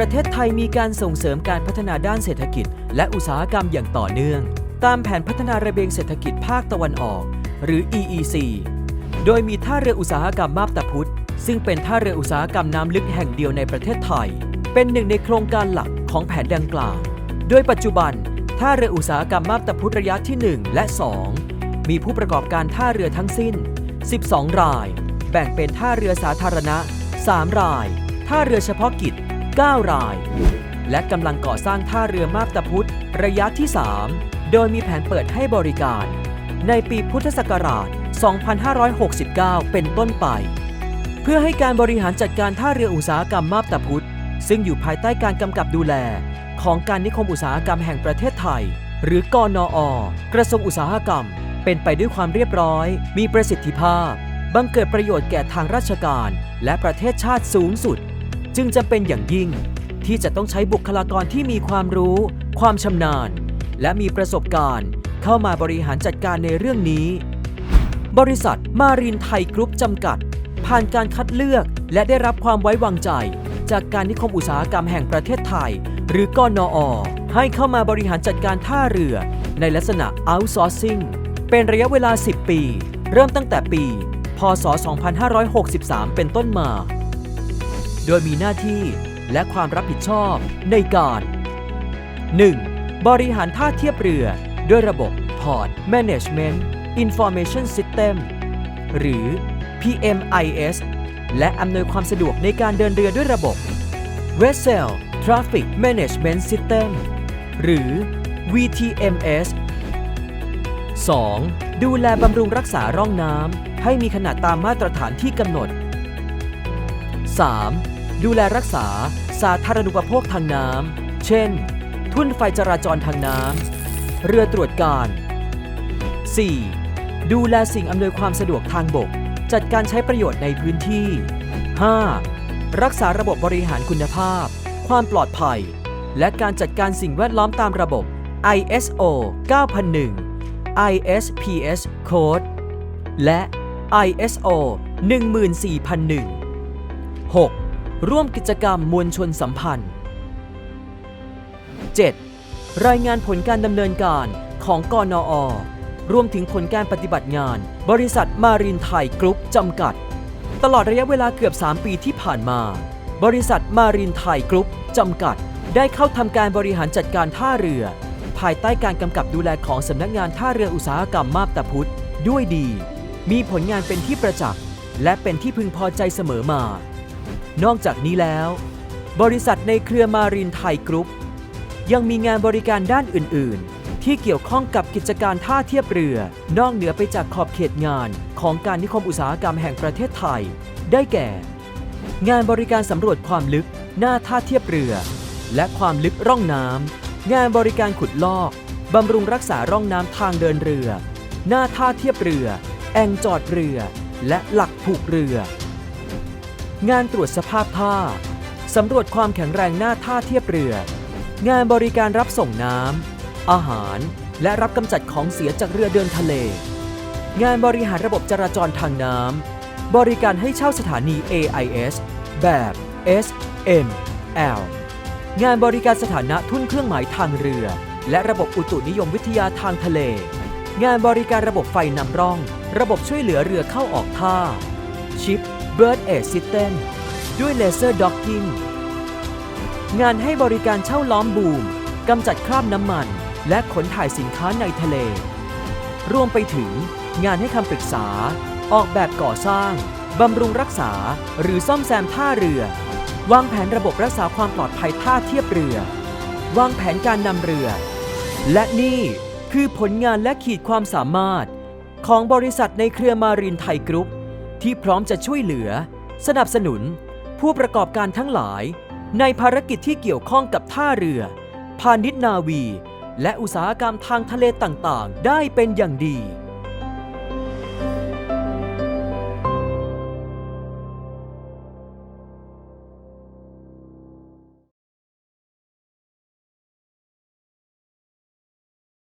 ประเทศไทยมีการส่งเสริมการพัฒนาด้านเศรษฐกิจ และอุตสาหกรรมอย่างต่อเนื่อง ตามแผนพัฒนาระเบียงเศรษฐกิจภาคตะวันออก หรือ EEC โดยมีท่าเรืออุตสาหกรรมมาบตาพุธซึ่งเป็นท่าเรืออุตสาหกรรมน้ำลึกแห่งเดียวในประเทศไทย เป็นหนึ่งในโครงการหลักของแผนดังกล่าว โดยปัจจุบัน ท่าเรืออุตสาหกรรมมาบตาพุธระยะที่ 1 และ 2 มีผู้ประกอบการท่าเรือทั้งสิ้น 12 ราย แบ่งเป็นท่าเรือสาธารณะ 3 ราย ท่าเรือเฉพาะกิจ 9 ราย และกำลังก่อสร้างท่าเรือมาบตาพุธระยะที่ 3 โดยมีแผนเปิดให้บริการ ในปีพุทธศักราช 2569 เป็นต้นไป เพื่อให้การบริหารจัดการท่าเรืออุตสาหกรรมมาบตาพุธซึ่งอยู่ภายใต้การกำกับดูแล ของการนิคมอุตสาหกรรมแห่งประเทศไทย หรือกอนอ กระทรวงอุตสาหกรรม เป็นไปด้วยความเรียบร้อย มีประสิทธิภาพ บังเกิดประโยชน์แก่ทางราชการ และประเทศชาติสูงสุด จึงจำเป็นอย่างยิ่ง ที่จะต้องใช้บุคลากรที่มีความรู้ ความชำนาญ และมีประสบการณ์ เข้ามาบริหารจัดการในเรื่องนี้ บริษัทมารินไทยกรุ๊ปจำกัด ผ่านการคัดเลือกและได้รับความไว้วางใจ จากการนิคมอุตสาหกรรมแห่งประเทศไทย หรือกอนอ ให้เข้ามาบริหารจัดการท่าเรือ ในลักษณะ outsourcing เป็นระยะเวลา 10 ปี เริ่มตั้งแต่ปี พศ 2563 เป็นต้นมา โดยมีหน้าที่และความรับผิดชอบในการ 1. บริหารท่าเทียบเรือ ด้วยระบบ Port Management Information System หรือ PMIS และอำนวยความสะดวกในการเดินเรือด้วยระบบ Vessel Traffic Management System หรือ VTMS 2. ดูแลบำรุงรักษาร่องน้ำให้มีขนาดตามมาตรฐานที่กำหนด 3. ดูแลรักษาสาธารณูปโภคทางน้ำ เช่น ทุ่นไฟจราจรทางน้ำ เรือตรวจการ 4. ดูแลสิ่งอำนวยความสะดวกทางบก จัดการใช้ประโยชน์ในพื้นที่ 5. รักษาระบบบริหารคุณภาพ ความปลอดภัย และการจัดการสิ่งแวดล้อมตามระบบ ISO 9001 ISPS Code และ ISO 14001 6. ร่วมกิจกรรมมวลชนสัมพันธ์ 7. รายงานผลการดำเนินการของกอนอรวมถึงผลการปฏิบัติงาน บริษัทมารินไทยกรุ๊ปจำกัด ตลอดระยะเวลาเกือบ 3 ปีที่ผ่านมา บริษัทมารินไทยกรุ๊ปจำกัด ได้เข้าทำการบริหารจัดการท่าเรือ ภายใต้การกำกับดูแลของสำนักงานท่าเรืออุตสาหกรรมมาบตาพุธด้วยดี มีผลงานเป็นที่ประจักษ์ และเป็นที่พึงพอใจเสมอมา นอกจากนี้แล้ว บริษัทในเครือมารินไทยกรุ๊ป ยังมีงานบริการด้านอื่น ๆ ที่เกี่ยวข้องกับกิจการท่าเทียบเรือ นอกเหนือไปจากขอบเขตงานของการนิคมอุตสาหกรรมแห่งประเทศไทย ได้แก่ งานบริการสำรวจความลึกหน้าท่าเทียบเรือ และความลึกร่องน้ำงานบริการขุดลอกบำรุงรักษาร่องน้ำทางเดินเรือ หน้าท่าเทียบเรือ แองจอดเรือ และหลักผูกเรือ งานตรวจสภาพท่าสำรวจความแข็งแรงหน้าท่าเทียบเรือ งานบริการรับส่งน้ำ อาหาร และรับกำจัดของเสียจากเรือเดินทะเล งานบริหารระบบจราจรทางน้ำ บริการให้เช่าสถานี AIS แบบ S M L งานบริการสถานะทุ่นเครื่องหมายทางเรือ และระบบอุตุนิยมวิทยาทางทะเล งานบริการระบบไฟนำร่อง ระบบช่วยเหลือเรือเข้าออกท่า ชิป Bird Aid System ด้วยเลเซอร์ด็อกกิ้งงานให้บริการเช่าล้อมบูมกำจัดคราบน้ำมัน และขนถ่ายสินค้าในทะเล รวมไปถึงงานให้คำปรึกษา ออกแบบก่อสร้าง บำรุงรักษา หรือซ่อมแซมท่าเรือ วางแผนระบบรักษาความปลอดภัยท่าเทียบเรือ วางแผนการนำเรือ และนี่คือผลงานและขีดความสามารถ ของบริษัทในเครือมารินไทยกรุ๊ป ที่พร้อมจะช่วยเหลือ สนับสนุน ผู้ประกอบการทั้งหลาย ในภารกิจที่เกี่ยวข้องกับท่าเรือ พาณิชย์นาวี และอุตสาหกรรมทางทะเลต่างๆ ได้เป็นอย่างดี